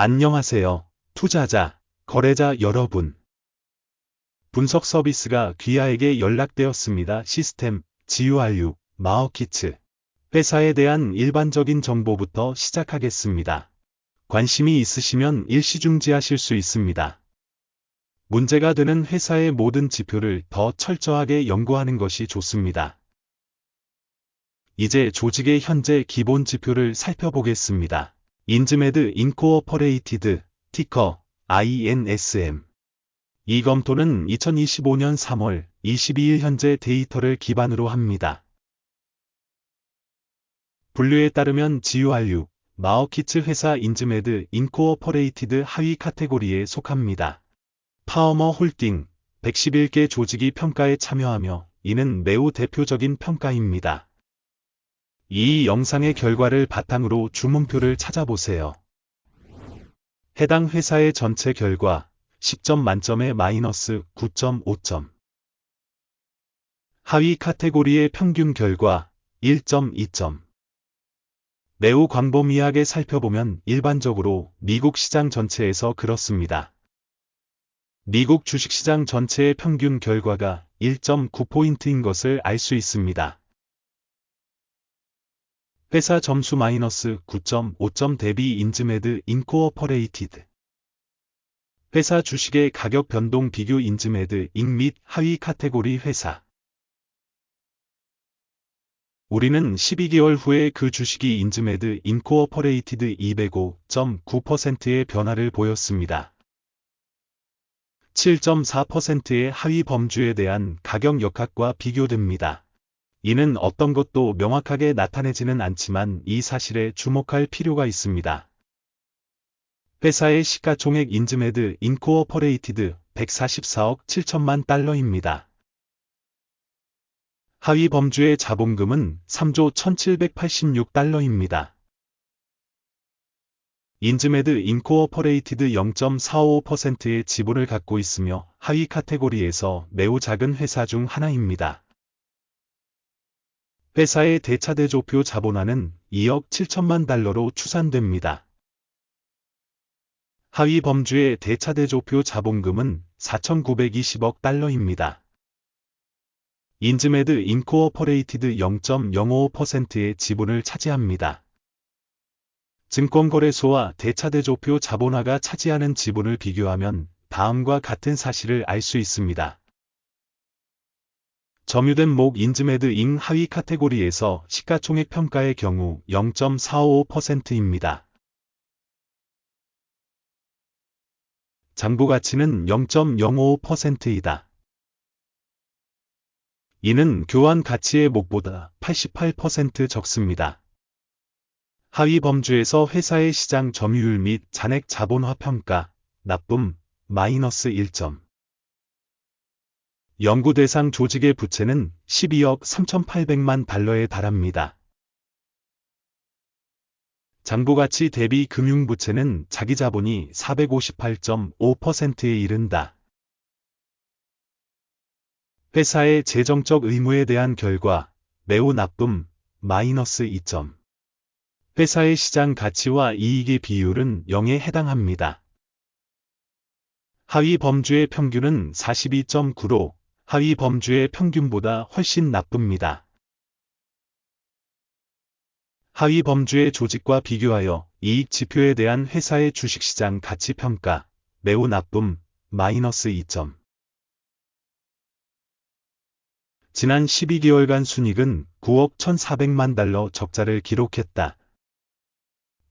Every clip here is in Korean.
안녕하세요. 투자자, 거래자 여러분. 분석 서비스가 귀하에게 연락되었습니다. 시스템, GURU, 마어키츠. 회사에 대한 일반적인 정보부터 시작하겠습니다. 관심이 있으시면 일시중지하실 수 있습니다. 문제가 되는 회사의 모든 지표를 더 철저하게 연구하는 것이 좋습니다. 이제 조직의 현재 기본 지표를 살펴보겠습니다. 인즈메드 인코어퍼레이티드, 티커, INSM. 이 검토는 2025년 3월 22일 현재 데이터를 기반으로 합니다. 분류에 따르면 GURU, 마어키츠 회사 인즈메드 인코어퍼레이티드 하위 카테고리에 속합니다. 파워머 홀딩, 111개 조직이 평가에 참여하며 이는 매우 대표적인 평가입니다. 이 영상의 결과를 바탕으로 주문표를 찾아보세요. 해당 회사의 전체 결과 10점 만점에 마이너스 9.5점. 하위 카테고리의 평균 결과 1.2점. 매우 광범위하게 살펴보면 일반적으로 미국 시장 전체에서 그렇습니다. 미국 주식시장 전체의 평균 결과가 1.9포인트인 것을 알 수 있습니다. 회사 점수 마이너스 9.5점 대비 인즈메드 인코어퍼레이티드 회사 주식의 가격 변동 비교 인즈메드 인 및 하위 카테고리 회사 우리는 12개월 후에 그 주식이 인즈메드 인코어퍼레이티드 205.9%의 변화를 보였습니다. 7.4%의 하위 범주에 대한 가격 역학과 비교됩니다. 이는 어떤 것도 명확하게 나타내지는 않지만 이 사실에 주목할 필요가 있습니다. 회사의 시가총액 인즈메드 인코어퍼레이티드 144억 7천만 달러입니다. 하위 범주의 자본금은 3조 1786달러입니다. 인즈메드 인코어퍼레이티드 0.45%의 지분을 갖고 있으며 하위 카테고리에서 매우 작은 회사 중 하나입니다. 회사의 대차대조표 자본화는 2억 7천만 달러로 추산됩니다. 하위 범주의 대차대조표 자본금은 4,920억 달러입니다. 인즈메드 인코어퍼레이티드 0.05%의 지분을 차지합니다. 증권거래소와 대차대조표 자본화가 차지하는 지분을 비교하면 다음과 같은 사실을 알 수 있습니다. 점유된 목 인즈메드 잉 하위 카테고리에서 시가총액 평가의 경우 0.45%입니다. 장부 가치는 0.05%이다. 이는 교환 가치의 목보다 88% 적습니다. 하위 범주에서 회사의 시장 점유율 및 잔액 자본화 평가, 나쁨, 마이너스 1점. 연구 대상 조직의 부채는 12억 3,800만 달러에 달합니다. 장부가치 대비 금융부채는 자기 자본이 458.5%에 이른다. 회사의 재정적 의무에 대한 결과 매우 나쁨 마이너스 2점. 회사의 시장 가치와 이익의 비율은 0에 해당합니다. 하위 범주의 평균은 42.9로 하위 범주의 평균보다 훨씬 나쁩니다. 하위 범주의 조직과 비교하여 이익 지표에 대한 회사의 주식시장 가치 평가 매우 나쁨 마이너스 2점. 지난 12개월간 순익은 9억 1,400만 달러 적자를 기록했다.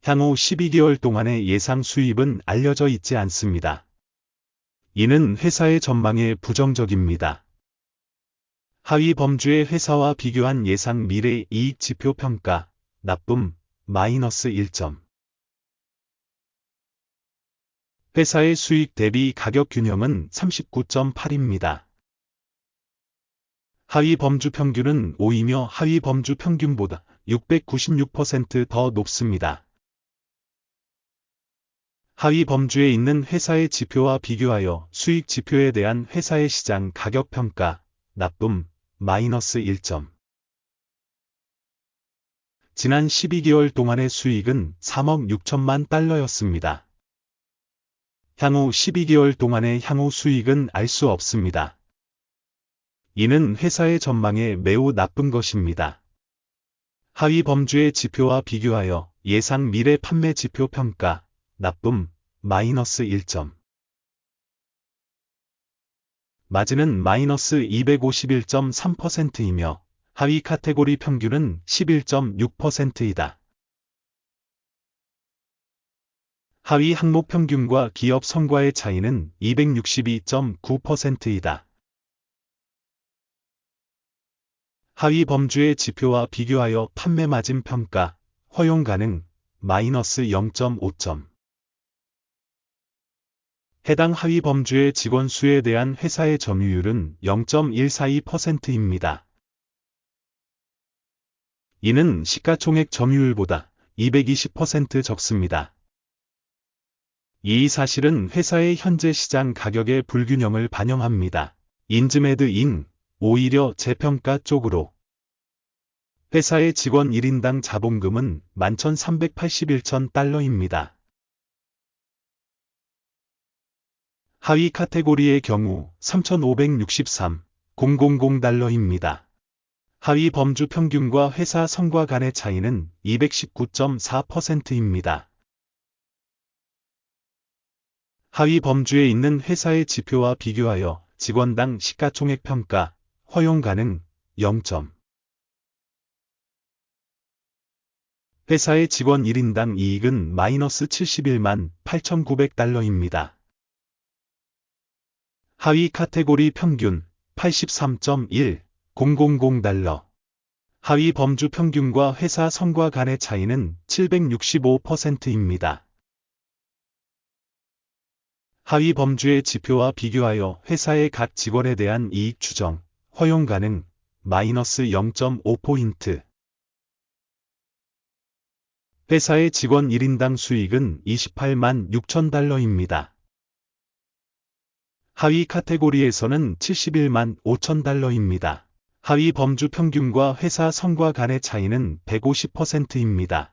향후 12개월 동안의 예상 수입은 알려져 있지 않습니다. 이는 회사의 전망에 부정적입니다. 하위 범주의 회사와 비교한 예상 미래 이익 지표 평가, 나쁨, 마이너스 1점. 회사의 수익 대비 가격 균형은 39.8입니다. 하위 범주 평균은 5이며 하위 범주 평균보다 696%더 높습니다. 하위 범주에 있는 회사의 지표와 비교하여 수익 지표에 대한 회사의 시장 가격 평가, 나쁨, 마이너스 1점. 지난 12개월 동안의 수익은 3억 6천만 달러였습니다. 향후 12개월 동안의 향후 수익은 알 수 없습니다. 이는 회사의 전망에 매우 나쁜 것입니다. 하위 범주의 지표와 비교하여 예상 미래 판매 지표 평가, 나쁨, 마이너스 1점. 마진은 마이너스 251.3%이며 하위 카테고리 평균은 11.6%이다. 하위 항목 평균과 기업 성과의 차이는 262.9%이다. 하위 범주의 지표와 비교하여 판매 마진 평가, 허용 가능, 마이너스 0.5점. 해당 하위 범주의 직원 수에 대한 회사의 점유율은 0.142%입니다. 이는 시가총액 점유율보다 220% 적습니다. 이 사실은 회사의 현재 시장 가격의 불균형을 반영합니다. 인즈메드 인 오히려 재평가 쪽으로 회사의 직원 1인당 자본금은 11,381천 달러입니다. 하위 카테고리의 경우 3,563, 000 달러입니다. 하위 범주 평균과 회사 성과 간의 차이는 219.4%입니다. 하위 범주에 있는 회사의 지표와 비교하여 직원당 시가총액 평가, 허용 가능 0점. 회사의 직원 1인당 이익은 마이너스 71만 8,900달러입니다. 하위 카테고리 평균 83.1, 000달러. 하위 범주 평균과 회사 성과 간의 차이는 765%입니다. 하위 범주의 지표와 비교하여 회사의 각 직원에 대한 이익 추정, 허용 가능, 마이너스 0.5포인트. 회사의 직원 1인당 수익은 28만 6천 달러입니다. 하위 카테고리에서는 71만 5천 달러입니다. 하위 범주 평균과 회사 성과 간의 차이는 150%입니다.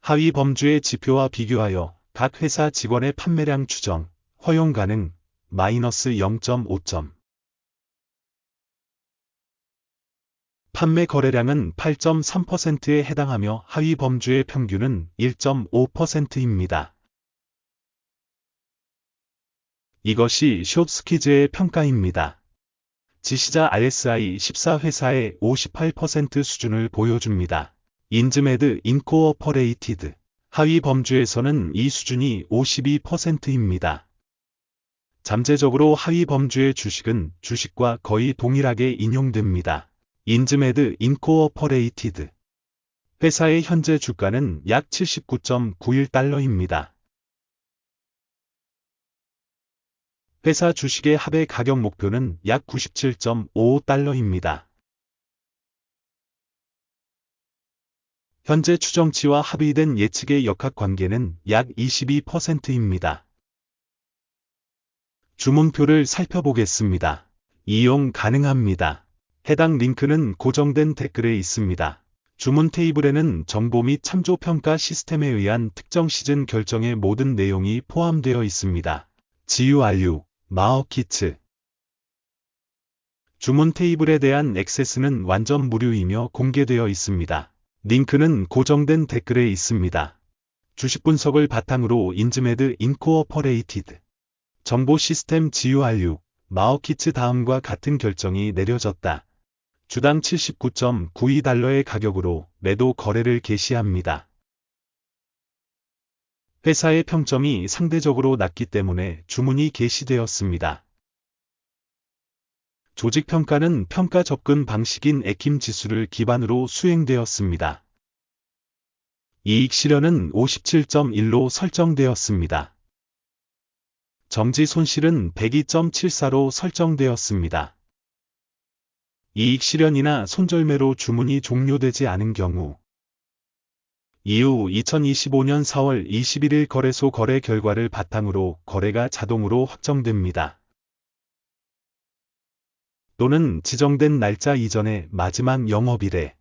하위 범주의 지표와 비교하여 각 회사 직원의 판매량 추정, 허용 가능, 마이너스 0.5점. 판매 거래량은 8.3%에 해당하며 하위 범주의 평균은 1.5%입니다. 이것이 숍스키즈의 평가입니다. 지시자 RSI 14회사의 58% 수준을 보여줍니다. 인즈메드 인코어퍼레이티드 하위 범주에서는 이 수준이 52%입니다. 잠재적으로 하위 범주의 주식은 주식과 거의 동일하게 인용됩니다. 인즈메드 인코어퍼레이티드 회사의 현재 주가는 약 79.91달러입니다. 회사 주식의 합의 가격 목표는 약 97.55달러입니다. 현재 추정치와 합의된 예측의 역학관계는 약 22%입니다. 주문표를 살펴보겠습니다. 이용 가능합니다. 해당 링크는 고정된 댓글에 있습니다. 주문 테이블에는 정보 및 참조 평가 시스템에 의한 특정 시즌 결정의 모든 내용이 포함되어 있습니다. GURU, 마어키츠 주문 테이블에 대한 액세스는 완전 무료이며 공개되어 있습니다. 링크는 고정된 댓글에 있습니다. 주식 분석을 바탕으로 인즈메드 인코어퍼레이티드 정보 시스템 GURU 마어키츠 다음과 같은 결정이 내려졌다. 주당 79.92달러의 가격으로 매도 거래를 개시합니다. 회사의 평점이 상대적으로 낮기 때문에 주문이 개시되었습니다. 조직평가는 평가 접근 방식인 에킴 지수를 기반으로 수행되었습니다. 이익 실현은 57.1로 설정되었습니다. 정지 손실은 102.74로 설정되었습니다. 이익 실현이나 손절매로 주문이 종료되지 않은 경우 이후 2025년 4월 21일 거래소 거래 결과를 바탕으로 거래가 자동으로 확정됩니다. 또는 지정된 날짜 이전에 마지막 영업일에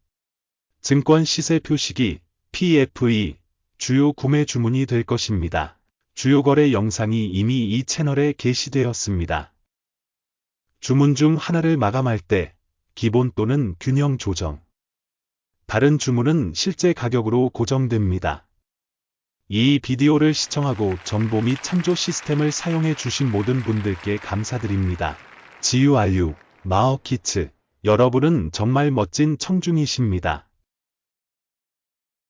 증권 시세 표시기 PFE 주요 구매 주문이 될 것입니다. 주요 거래 영상이 이미 이 채널에 게시되었습니다. 주문 중 하나를 마감할 때 기본 또는 균형 조정. 다른 주문은 실제 가격으로 고정됩니다. 이 비디오를 시청하고 정보 및 참조 시스템을 사용해 주신 모든 분들께 감사드립니다. 지유알유, 마어키츠. 여러분은 정말 멋진 청중이십니다.